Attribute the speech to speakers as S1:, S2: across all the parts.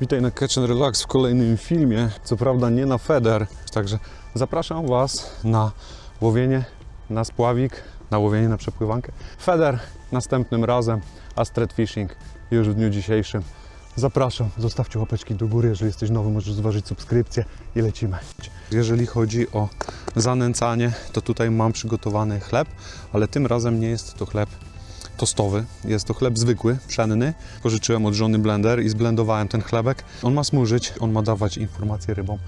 S1: Witaj na Catch and Relax w kolejnym filmie. Co prawda nie na feder, także zapraszam Was na łowienie na spławik, na łowienie na przepływankę. Feder następnym razem, a street fishing już w dniu dzisiejszym. Zapraszam, zostawcie łapeczki do góry, jeżeli jesteś nowy, możesz zważyć subskrypcję i lecimy. Jeżeli chodzi o zanęcanie, to tutaj mam przygotowany chleb, ale tym razem nie jest to chleb tostowy. Jest to chleb zwykły, pszenny. Pożyczyłem od żony blender i zblendowałem ten chlebek. On ma smużyć, on ma dawać informacje rybom,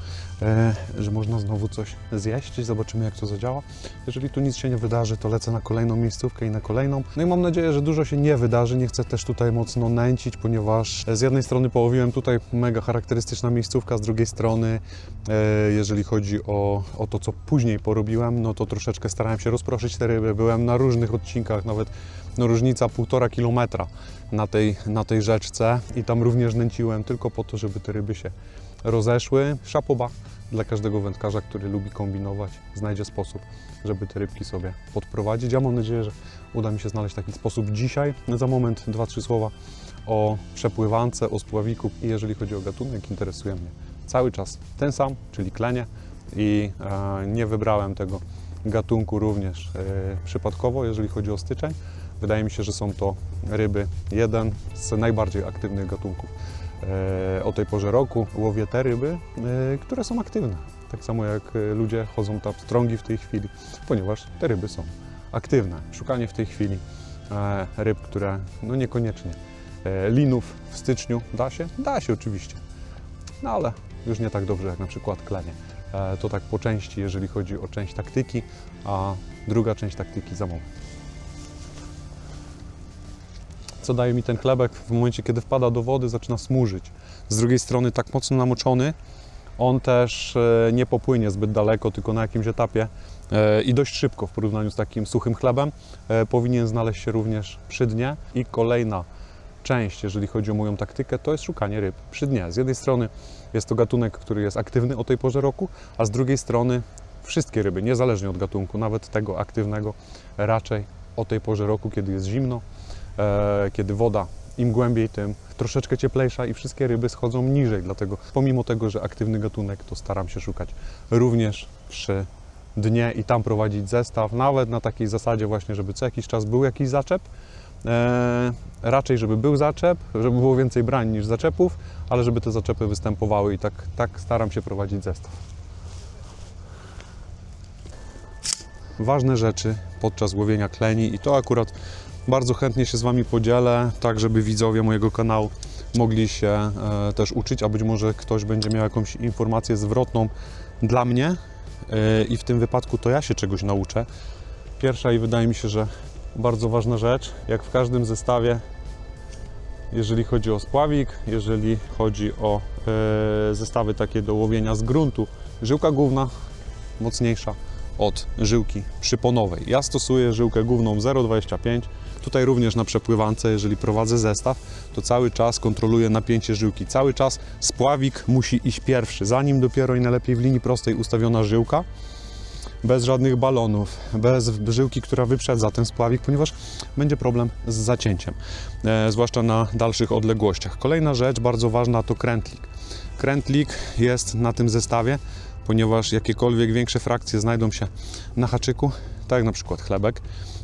S1: e, że można znowu coś zjeść. Zobaczymy, jak to zadziała. Jeżeli tu nic się nie wydarzy, to lecę na kolejną miejscówkę i na kolejną. No i mam nadzieję, że dużo się nie wydarzy. Nie chcę też tutaj mocno nęcić, ponieważ z jednej strony połowiłem tutaj mega charakterystyczna miejscówka, z drugiej strony, e, jeżeli chodzi o, o to, co później porobiłem, no to troszeczkę starałem się rozproszyć te ryby. Byłem na różnych odcinkach, nawet no różnica półtora kilometra na tej, na tej rzeczce i tam również nęciłem tylko po to, żeby te ryby się rozeszły. Szapoba dla każdego wędkarza, który lubi kombinować, znajdzie sposób, żeby te rybki sobie podprowadzić. Ja mam nadzieję, że uda mi się znaleźć taki sposób dzisiaj. Za moment dwa, trzy słowa o przepływance, o spławiku i jeżeli chodzi o gatunek, interesuje mnie cały czas ten sam, czyli klenie i e, nie wybrałem tego gatunku również e, przypadkowo, jeżeli chodzi o styczeń. Wydaje mi się, że są to ryby, jeden z najbardziej aktywnych gatunków e, o tej porze roku. Łowię te ryby, e, które są aktywne. Tak samo jak e, ludzie chodzą tam strągi w tej chwili, ponieważ te ryby są aktywne. Szukanie w tej chwili ryb, które no niekoniecznie linów w styczniu da się? Da się oczywiście, no ale już nie tak dobrze jak na przykład klenie. To tak po części, jeżeli chodzi o część taktyki, a druga część taktyki za moment. Co daje mi ten chlebek w momencie, kiedy wpada do wody, zaczyna smużyć. Z drugiej strony tak mocno namoczony, on też e, nie popłynie zbyt daleko, tylko na jakimś etapie e, i dość szybko w porównaniu z takim suchym chlebem e, powinien znaleźć się również przy dnie. I kolejna część, jeżeli chodzi o moją taktykę, to jest szukanie ryb przy dnie. Z jednej strony jest to gatunek, który jest aktywny o tej porze roku, a z drugiej strony wszystkie ryby, niezależnie od gatunku, nawet tego aktywnego, raczej o tej porze roku, kiedy jest zimno, kiedy woda im głębiej, tym troszeczkę cieplejsza i wszystkie ryby schodzą niżej. Dlatego, pomimo tego, że aktywny gatunek, to staram się szukać również przy dnie i tam prowadzić zestaw, nawet na takiej zasadzie właśnie, żeby co jakiś czas był jakiś zaczep. E, raczej, żeby był zaczep, żeby było więcej brań niż zaczepów, ale żeby te zaczepy występowały i tak, tak staram się prowadzić zestaw. Ważne rzeczy podczas łowienia kleni i to akurat bardzo chętnie się z Wami podzielę, tak żeby widzowie mojego kanału mogli się e, też uczyć, a być może ktoś będzie miał jakąś informację zwrotną dla mnie e, i w tym wypadku to ja się czegoś nauczę. Pierwsza i wydaje mi się, że bardzo ważna rzecz, jak w każdym zestawie, jeżeli chodzi o spławik, jeżeli chodzi o e, zestawy takie do łowienia z gruntu, żyłka główna mocniejsza od żyłki przyponowej. Ja stosuję żyłkę główną 0,25. Tutaj również na przepływance, jeżeli prowadzę zestaw, to cały czas kontroluję napięcie żyłki. Cały czas spławik musi iść pierwszy, zanim dopiero i najlepiej w linii prostej ustawiona żyłka, bez żadnych balonów, bez żyłki, która wyprzedza ten spławik, ponieważ będzie problem z zacięciem, e, zwłaszcza na dalszych odległościach. Kolejna rzecz bardzo ważna to krętlik. Krętlik jest na tym zestawie, ponieważ jakiekolwiek większe frakcje znajdą się na haczyku, tak jak na przykład chlebek,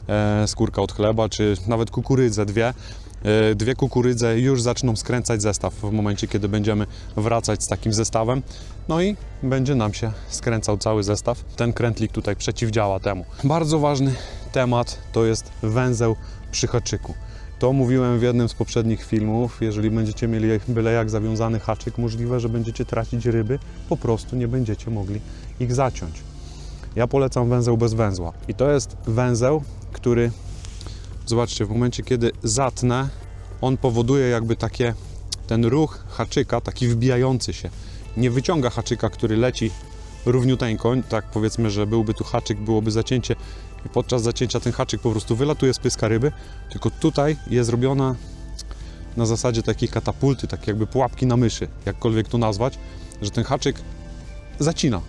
S1: e, skórka od chleba, czy nawet kukurydze dwie, e, dwie kukurydze już zaczną skręcać zestaw w momencie, kiedy będziemy wracać z takim zestawem. No i będzie nam się skręcał cały zestaw. Ten krętlik tutaj przeciwdziała temu. Bardzo ważny temat to jest węzeł przy haczyku. To mówiłem w jednym z poprzednich filmów. Jeżeli będziecie mieli byle jak zawiązany haczyk, możliwe, że będziecie tracić ryby, po prostu nie będziecie mogli ich zaciąć. Ja polecam węzeł bez węzła. I to jest węzeł, który, zobaczcie, w momencie kiedy zatnę, on powoduje jakby takie, ten ruch haczyka, taki wbijający się. Nie wyciąga haczyka, który leci równiuteńko, tak powiedzmy, że byłby tu haczyk, byłoby zacięcie podczas zacięcia ten haczyk po prostu wylatuje z pyska ryby, tylko tutaj jest zrobiona na zasadzie takiej katapulty, tak jakby pułapki na myszy, jakkolwiek to nazwać, że ten haczyk zacina.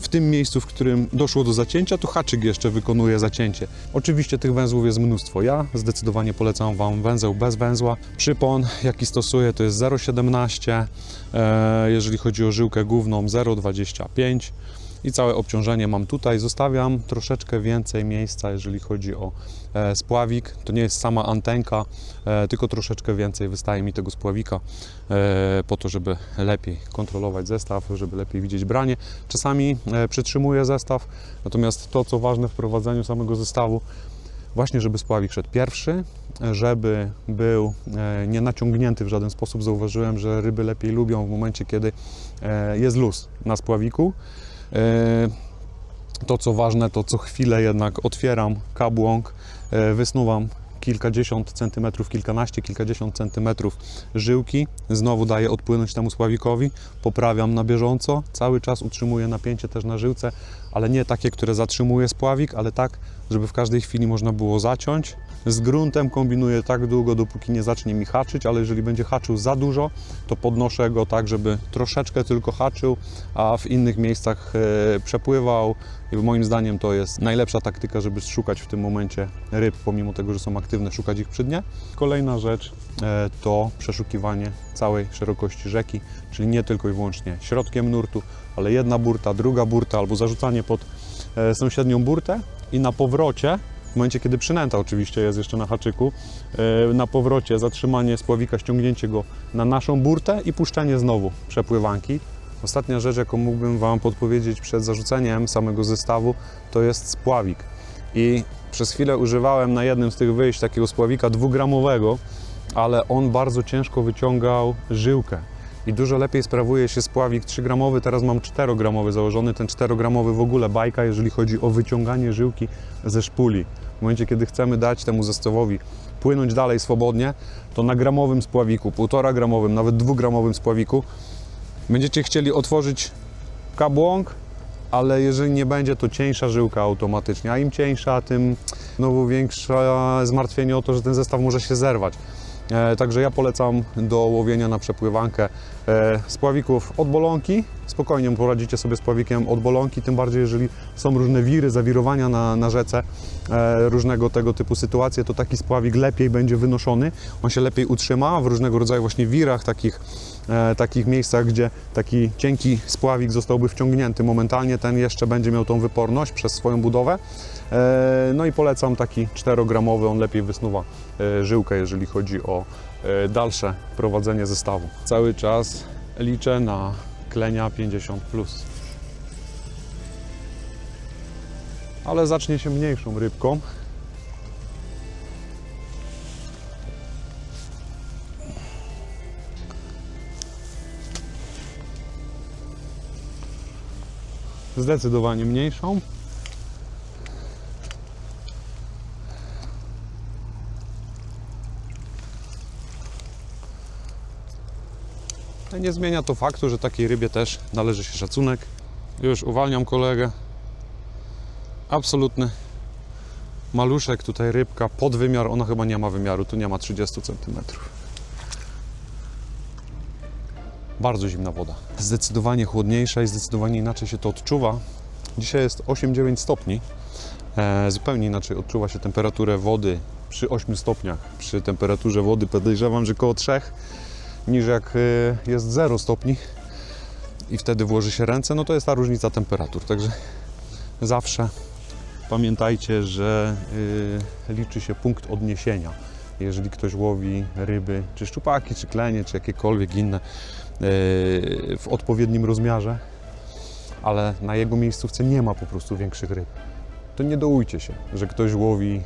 S1: w tym miejscu, w którym doszło do zacięcia, to haczyk jeszcze wykonuje zacięcie. Oczywiście tych węzłów jest mnóstwo. Ja zdecydowanie polecam Wam węzeł bez węzła. Przypon, jaki stosuję, to jest 0,17. E, jeżeli chodzi o żyłkę główną, 0,25 i całe obciążenie mam tutaj. Zostawiam troszeczkę więcej miejsca, jeżeli chodzi o e, spławik. To nie jest sama antenka, e, tylko troszeczkę więcej wystaje mi tego spławika e, po to, żeby lepiej kontrolować zestaw, żeby lepiej widzieć branie. Czasami przytrzymuję zestaw, natomiast to, co ważne w prowadzeniu samego zestawu, właśnie żeby spławik szedł pierwszy, żeby był nie naciągnięty w żaden sposób. Zauważyłem, że ryby lepiej lubią w momencie, kiedy jest luz na spławiku. E, To, co ważne, to co chwilę jednak otwieram kabłąk, e, wysnuwam kilkadziesiąt centymetrów, kilkanaście, kilkadziesiąt centymetrów żyłki. Znowu daję odpłynąć temu spławikowi, poprawiam na bieżąco, cały czas utrzymuję napięcie też na żyłce, ale nie takie, które zatrzymuje spławik, ale tak, żeby w każdej chwili można było zaciąć. Z gruntem kombinuję tak długo, dopóki nie zacznie mi haczyć, ale jeżeli będzie haczył za dużo, to podnoszę go tak, żeby troszeczkę tylko haczył, a w innych miejscach e, przepływał. I moim zdaniem to jest najlepsza taktyka, żeby szukać w tym momencie ryb, pomimo tego, że są aktywne, szukać ich przy dnie. Kolejna rzecz e, to przeszukiwanie całej szerokości rzeki, czyli nie tylko i wyłącznie środkiem nurtu, ale jedna burta, druga burta, albo zarzucanie pod e, sąsiednią burtę i na powrocie w momencie, kiedy przynęta oczywiście jest jeszcze na haczyku, e, na powrocie zatrzymanie spławika, ściągnięcie go na naszą burtę i puszczenie znowu przepływanki. Ostatnia rzecz, jaką mógłbym Wam podpowiedzieć przed zarzuceniem samego zestawu, to jest spławik. I przez chwilę używałem na jednym z tych wyjść takiego spławika dwugramowego, ale on bardzo ciężko wyciągał żyłkę. I dużo lepiej sprawuje się spławik 3-gramowy, teraz mam 4-gramowy założony. Ten 4-gramowy w ogóle bajka, jeżeli chodzi o wyciąganie żyłki ze szpuli. W momencie, kiedy chcemy dać temu zestawowi płynąć dalej swobodnie, to na gramowym spławiku, 1,5 gramowym, nawet 2-gramowym spławiku będziecie chcieli otworzyć kabłąk, ale jeżeli nie będzie, to cieńsza żyłka automatycznie, a im cieńsza, tym znowu większe zmartwienie o to, że ten zestaw może się zerwać. E, także ja polecam do łowienia na przepływankę e, spławików od bolonki. Spokojnie poradzicie sobie z pławikiem od bolonki, tym bardziej jeżeli są różne wiry, zawirowania na, na rzece, e, różnego tego typu sytuacje, to taki spławik lepiej będzie wynoszony, on się lepiej utrzyma w różnego rodzaju właśnie wirach, takich, e, takich miejscach, gdzie taki cienki spławik zostałby wciągnięty momentalnie, ten jeszcze będzie miał tą wyporność przez swoją budowę. E, No i polecam taki 4-gramowy, on lepiej wysnuwa e, żyłkę, jeżeli chodzi o e, dalsze prowadzenie zestawu. Cały czas liczę na klenia 50+. Plus. Ale zacznie się mniejszą rybką. Zdecydowanie mniejszą. Nie zmienia to faktu, że takiej rybie też należy się szacunek. Już uwalniam kolegę. Absolutny maluszek, tutaj rybka pod wymiar. Ona chyba nie ma wymiaru, tu nie ma 30 cm. Bardzo zimna woda. Zdecydowanie chłodniejsza i zdecydowanie inaczej się to odczuwa. Dzisiaj jest 8-9 stopni. E, zupełnie inaczej odczuwa się temperaturę wody przy 8 stopniach. Przy temperaturze wody podejrzewam, że koło 3 niż jak y, jest 0 stopni i wtedy włoży się ręce, no to jest ta różnica temperatur. Także zawsze pamiętajcie, że y, liczy się punkt odniesienia. Jeżeli ktoś łowi ryby, czy szczupaki, czy klenie, czy jakiekolwiek inne w odpowiednim rozmiarze, ale na jego miejscówce nie ma po prostu większych ryb, to nie dołujcie się, że ktoś łowi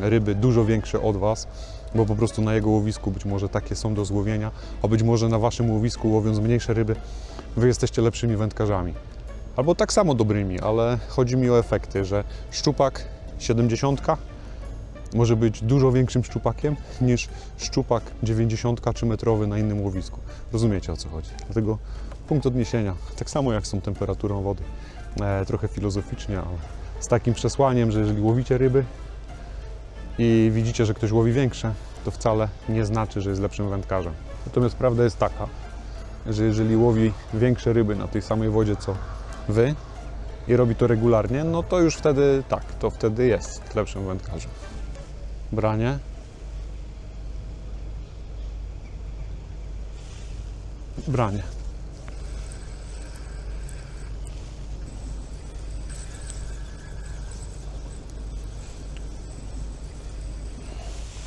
S1: ryby dużo większe od Was, bo po prostu na jego łowisku być może takie są do złowienia, a być może na Waszym łowisku łowiąc mniejsze ryby, Wy jesteście lepszymi wędkarzami. Albo tak samo dobrymi, ale chodzi mi o efekty, że szczupak 70 może być dużo większym szczupakiem niż szczupak 90 czy metrowy na innym łowisku. Rozumiecie o co chodzi. Dlatego punkt odniesienia, tak samo jak z tą temperaturą wody, e, trochę filozoficznie, ale z takim przesłaniem, że jeżeli łowicie ryby, i widzicie, że ktoś łowi większe, to wcale nie znaczy, że jest lepszym wędkarzem. Natomiast prawda jest taka, że jeżeli łowi większe ryby na tej samej wodzie co wy, i robi to regularnie, no to już wtedy tak, to wtedy jest lepszym wędkarzem. Branie. Branie.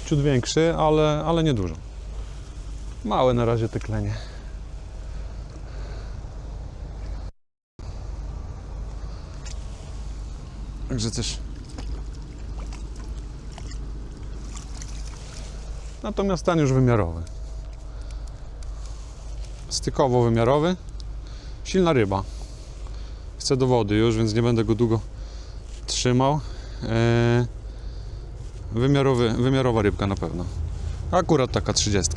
S1: Ciut większy, ale, ale nie dużo. Małe na razie te klenie. Także też. Natomiast ten już wymiarowy. Stykowo wymiarowy. Silna ryba. Chcę do wody już, więc nie będę go długo trzymał. Eee, wymiarowy, wymiarowa rybka na pewno. Akurat taka 30.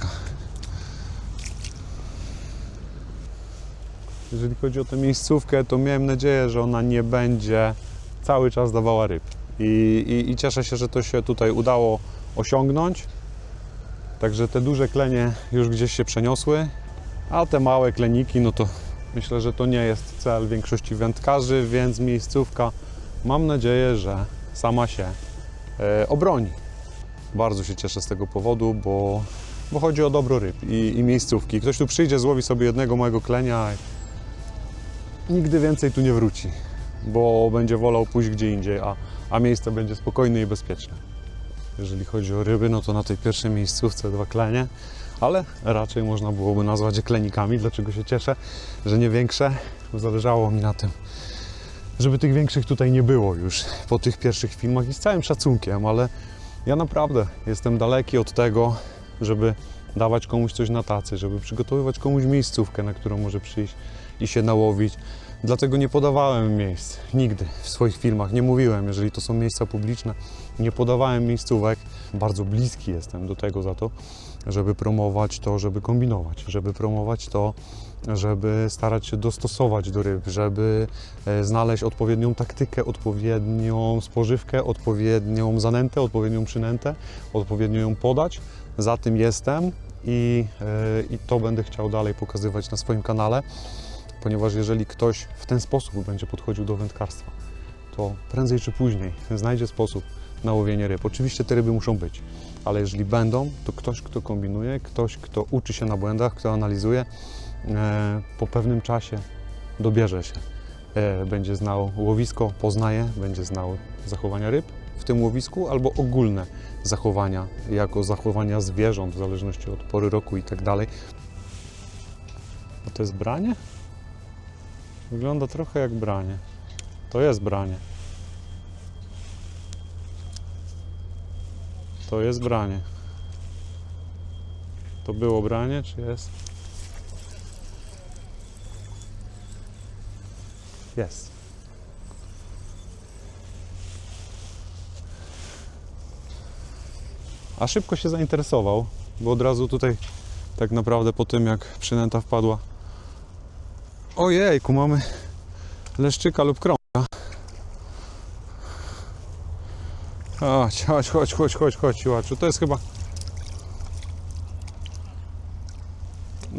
S1: Jeżeli chodzi o tę miejscówkę, to miałem nadzieję, że ona nie będzie cały czas dawała ryb. I, i, I cieszę się, że to się tutaj udało osiągnąć. Także te duże klenie już gdzieś się przeniosły, a te małe kleniki, no to myślę, że to nie jest cel większości wędkarzy, więc miejscówka mam nadzieję, że sama się e, obroni. Bardzo się cieszę z tego powodu, bo, bo chodzi o dobro ryb i, i miejscówki. Ktoś tu przyjdzie, złowi sobie jednego małego klenia i nigdy więcej tu nie wróci, bo będzie wolał pójść gdzie indziej, a, a miejsce będzie spokojne i bezpieczne. Jeżeli chodzi o ryby, no to na tej pierwszej miejscówce dwa klenie, ale raczej można byłoby nazwać je klenikami. Dlaczego się cieszę, że nie większe? Zależało mi na tym, żeby tych większych tutaj nie było już po tych pierwszych filmach i z całym szacunkiem, ale ja naprawdę jestem daleki od tego, żeby dawać komuś coś na tacy, żeby przygotowywać komuś miejscówkę, na którą może przyjść i się nałowić. Dlatego nie podawałem miejsc nigdy w swoich filmach. Nie mówiłem, jeżeli to są miejsca publiczne, nie podawałem miejscówek. Bardzo bliski jestem do tego za to, żeby promować to, żeby kombinować, żeby promować to, żeby starać się dostosować do ryb, żeby e, znaleźć odpowiednią taktykę, odpowiednią spożywkę, odpowiednią zanętę, odpowiednią przynętę, odpowiednio ją podać. Za tym jestem i, e, i to będę chciał dalej pokazywać na swoim kanale, ponieważ jeżeli ktoś w ten sposób będzie podchodził do wędkarstwa, to prędzej czy później znajdzie sposób na łowienie ryb. Oczywiście te ryby muszą być, ale jeżeli będą, to ktoś, kto kombinuje, ktoś, kto uczy się na błędach, kto analizuje, e, po pewnym czasie dobierze się. E, będzie znał łowisko, poznaje, będzie znał zachowania ryb w tym łowisku albo ogólne zachowania, jako zachowania zwierząt, w zależności od pory roku i tak dalej. A to jest branie? Wygląda trochę jak branie. To jest branie. To jest branie. To było branie, czy jest? Jest. A szybko się zainteresował, bo od razu tutaj tak naprawdę po tym jak przynęta wpadła. Ojejku, mamy leszczyka lub krąga. Chodź, chodź, chodź, chodź, chodź, chodź. To jest chyba...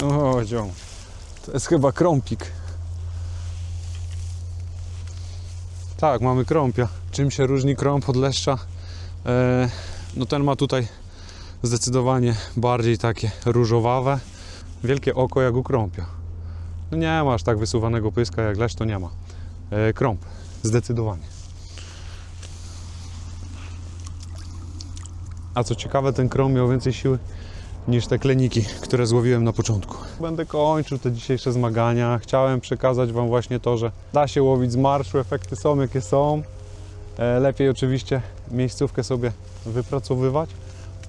S1: No chodź. To jest chyba krąpik. Tak, mamy krąpia. Czym się różni krąb od leszcza? E, no ten ma tutaj zdecydowanie bardziej takie różowawe, wielkie oko jak u krąpia. No nie ma aż tak wysuwanego pyska jak leszcz, to nie ma. E, zdecydowanie. A co ciekawe, ten krom miał więcej siły niż te kleniki, które złowiłem na początku. Będę kończył te dzisiejsze zmagania. Chciałem przekazać Wam właśnie to, że da się łowić z marszu, efekty są jakie są. E, Lepiej oczywiście miejscówkę sobie wypracowywać,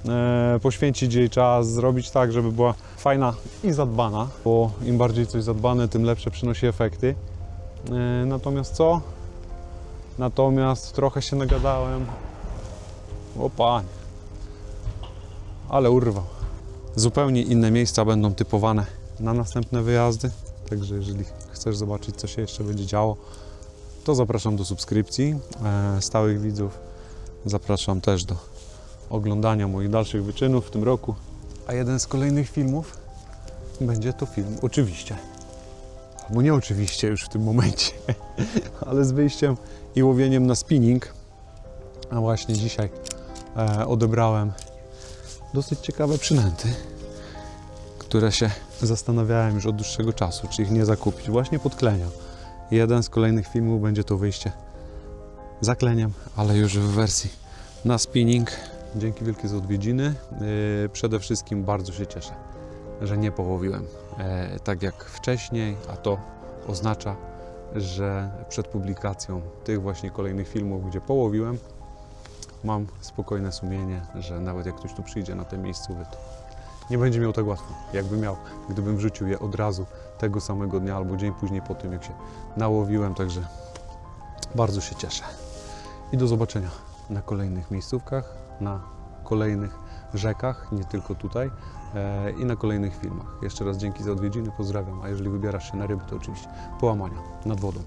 S1: e, poświęcić jej czas, zrobić tak, żeby była fajna i zadbana, bo im bardziej coś zadbane, tym lepsze przynosi efekty. E, Natomiast co? Natomiast trochę się nagadałem. O panie ale urwał. Zupełnie inne miejsca będą typowane na następne wyjazdy, także jeżeli chcesz zobaczyć, co się jeszcze będzie działo, to zapraszam do subskrypcji. E, stałych widzów zapraszam też do oglądania moich dalszych wyczynów w tym roku. A jeden z kolejnych filmów będzie to film, oczywiście, albo nie oczywiście już w tym momencie, ale z wyjściem i łowieniem na spinning. A właśnie dzisiaj e, odebrałem dosyć ciekawe przynęty, które się zastanawiałem już od dłuższego czasu, czy ich nie zakupić. Właśnie podklenia. Jeden z kolejnych filmów będzie to wyjście za kleniem, ale już w wersji na spinning. Dzięki wielkie za odwiedziny. Yy, Przede wszystkim bardzo się cieszę, że nie połowiłem e, tak jak wcześniej, a to oznacza, że przed publikacją tych właśnie kolejnych filmów, gdzie połowiłem, mam spokojne sumienie, że nawet jak ktoś tu przyjdzie na te miejscowy, to nie będzie miał tak łatwo, jakby miał, gdybym wrzucił je od razu tego samego dnia albo dzień później po tym, jak się nałowiłem, także bardzo się cieszę. I do zobaczenia na kolejnych miejscówkach, na kolejnych rzekach, nie tylko tutaj e, i na kolejnych filmach. Jeszcze raz dzięki za odwiedziny, pozdrawiam, a jeżeli wybierasz się na ryby, to oczywiście połamania nad wodą.